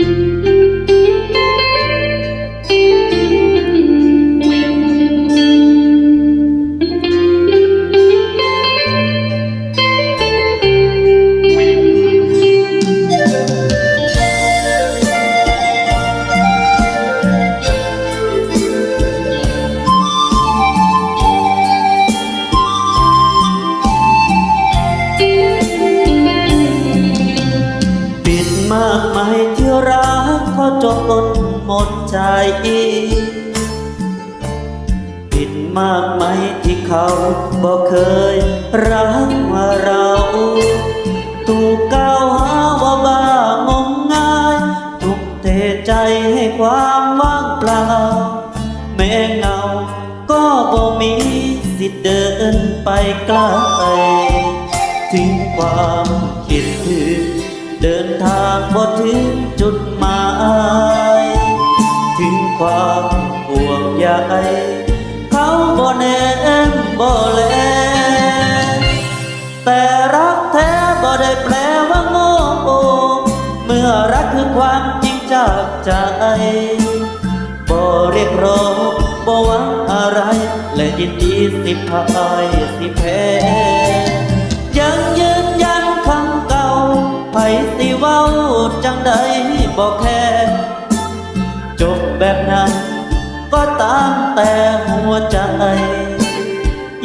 ปิ กเขาจนหมดใจปิดมากมายที่เขาบอกเคยรักว่าเราถูกกล่าวหาว่าบ้างมงายทุกเทใจให้ความว่างเปล่า แม้เงาก็บ่มีสิทธิ์เดินไปไกลถึงความคิดถึง เดินทางบ่ถึงจุดหมาย ถึงความห่วงใยเขาบ่แน่นบ่แล แต่รักแท้บ่ได้แปลว่าโง่เมื่อรักคือความจริงจากใจบ่เรียกร้องบ่หวังอะไร และยินดีสิพายสิแพ้ยัง สิเว้าจังใดบ่แค่จบแบบนั้นก็ตามแต่หัวใจ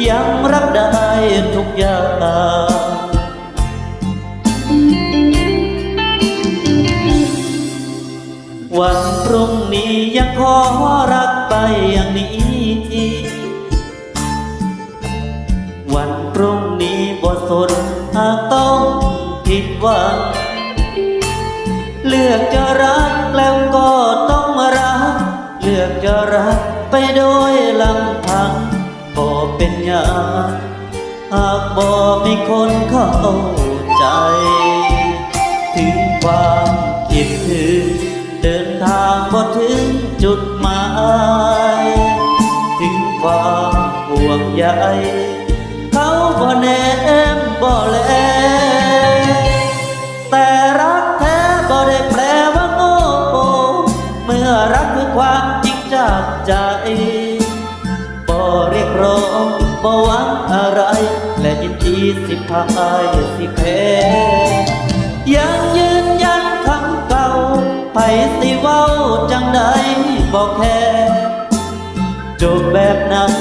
ยังรับได้ทุกอย่างวันพรุ่งนี้ยังขอรักไปอย่างนี้ ลือกจะรักแล้วก็ต้องรัก เลือกจะรักไปโดยลำพังบ่เป็นยังหากบ่มีคนเข้าใจ ถึงความคิดถึง เดินทางบ่ถึงจุดหมาย ถึงความห่วงใยเขาบ่แน คือความจริงจากใจบ่เรียกร้องบ่หวังอะไร และยินดีสิพายสิแพ้ยังยืนยันคำเก่าไปสิเว้าจังใดบอกแค่จบแบบนั้น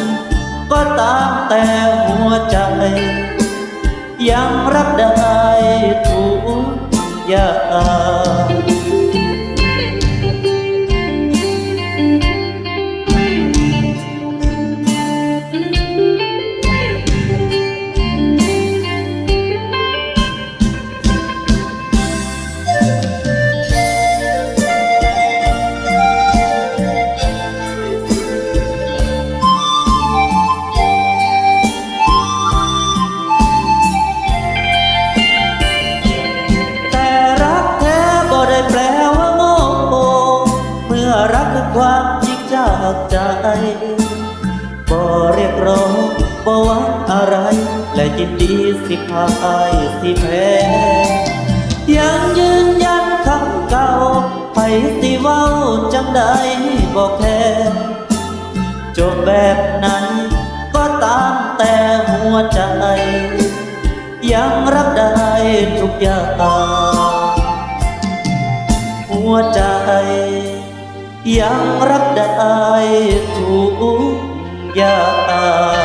ก็ตามแต่หัวใจ ยังรับได้ จากใจบ่เรียกร้องบ่หวังอะไร และยินดีสิพายสิแพ้ยังยืนยันคำเก่าไปสิเว้าจังใดบอกแค่จบแบบนั้นก็ตามแต่หัวใจ ยังรับได้ทุกอย่างหัวใจ ยังรักได้ทุกอย่าง